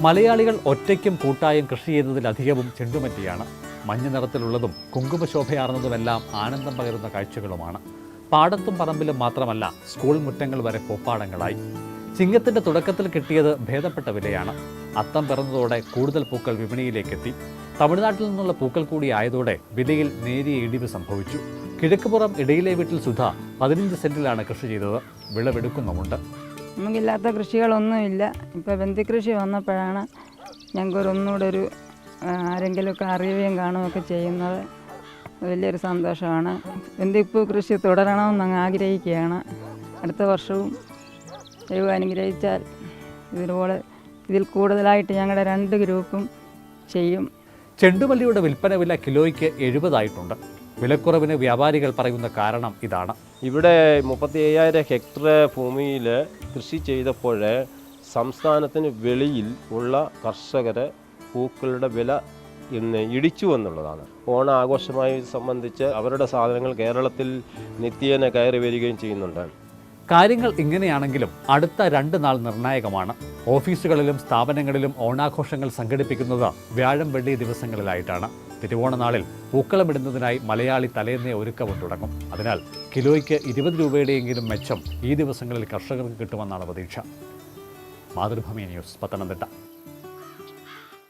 മലയാളികൾ ഒറ്റയ്ക്കും കൂട്ടായും കൃഷി ചെയ്യുന്നതിലധികവും ചെണ്ടുമറ്റിയാണ്. മഞ്ഞ നിറത്തിലുള്ളതും കുങ്കുമശോഭയാർന്നതുമെല്ലാം ആനന്ദം പകരുന്ന കാഴ്ചകളുമാണ്. പാടത്തും പറമ്പിലും മാത്രമല്ല സ്കൂൾ മുറ്റങ്ങൾ വരെ പൂപ്പാടങ്ങളായി. ചിങ്ങത്തിന്റെ തുടക്കത്തിൽ കിട്ടിയത് ഭേദപ്പെട്ട വിലയാണ്. അത്തം പിറന്നതോടെ കൂടുതൽ പൂക്കൾ വിപണിയിലേക്കെത്തി. തമിഴ്നാട്ടിൽ നിന്നുള്ള പൂക്കൾ കൂടി ആയതോടെ വിലയിൽ നേരിയ ഇടിവ് സംഭവിച്ചു. കിഴക്കുപുറം ഇടയിലെ വീട്ടിൽ സുധ പതിനഞ്ച് സെന്റിലാണ് കൃഷി ചെയ്തത്. വിളവെടുക്കുന്നുമുണ്ട്. നമുക്കില്ലാത്ത കൃഷികളൊന്നുമില്ല. ഇപ്പോൾ ബന്ധിക്കൃഷി വന്നപ്പോഴാണ് ഞങ്ങൾക്കൊരു ഒന്നുകൂടെ ഒരു ആരെങ്കിലും ആരെങ്കിലുമൊക്കെ അറിയുകയും കാണുകയൊക്കെ ചെയ്യുന്നത്. വലിയൊരു സന്തോഷമാണ്. ബന്ധിപ്പൂ കൃഷി തുടരണമെന്ന് അങ്ങ് ആഗ്രഹിക്കുകയാണ്. അടുത്ത വർഷവും ദൈവം അനുഗ്രഹിച്ചാൽ ഇതുപോലെ ഇതിൽ കൂടുതലായിട്ട് ഞങ്ങളുടെ രണ്ട് ഗ്രൂപ്പും ചെയ്യും. ചെണ്ടുമല്ലിയുടെ വിൽപ്പന വില കിലോയ്ക്ക് എഴുപതായിട്ടുണ്ട്. വിലക്കുറവിന് വ്യാപാരികൾ പറയുന്ന കാരണം ഇതാണ്. ഇവിടെ മുപ്പത്തി അയ്യായിരം ഹെക്ടർ ഭൂമിയിൽ കൃഷി ചെയ്തപ്പോൾ സംസ്ഥാനത്തിന് വെളിയിൽ ഉള്ള കർഷകരെ പൂക്കളുടെ വില ഇന്ന് ഇടിച്ചു എന്നുള്ളതാണ്. ഓണ ആഘോഷമായി സംബന്ധിച്ച് അവരുടെ സാധനങ്ങൾ കേരളത്തിൽ നിത്യേന കയറി വരികയും ചെയ്യുന്നുണ്ട്. കാര്യങ്ങൾ ഇങ്ങനെയാണെങ്കിലും അടുത്ത രണ്ട് നാൾ നിർണായകമാണ്. ഓഫീസുകളിലും സ്ഥാപനങ്ങളിലും ഓണാഘോഷങ്ങൾ സംഘടിപ്പിക്കുന്നത് വ്യാഴം വെള്ളി ദിവസങ്ങളിലായിട്ടാണ്. തിരുവോണനാളിൽ പൂക്കളമിടുന്നതിനായി മലയാളി തലേന്നേ ഒരുക്കവും തുടങ്ങും. അതിനാൽ കിലോയ്ക്ക് ഇരുപത് രൂപയുടെയെങ്കിലും മെച്ചം ഈ ദിവസങ്ങളിൽ കർഷകർക്ക് കിട്ടുമെന്നാണ് പ്രതീക്ഷ. മാതൃഭൂമി ന്യൂസ് പത്തനംതിട്ട.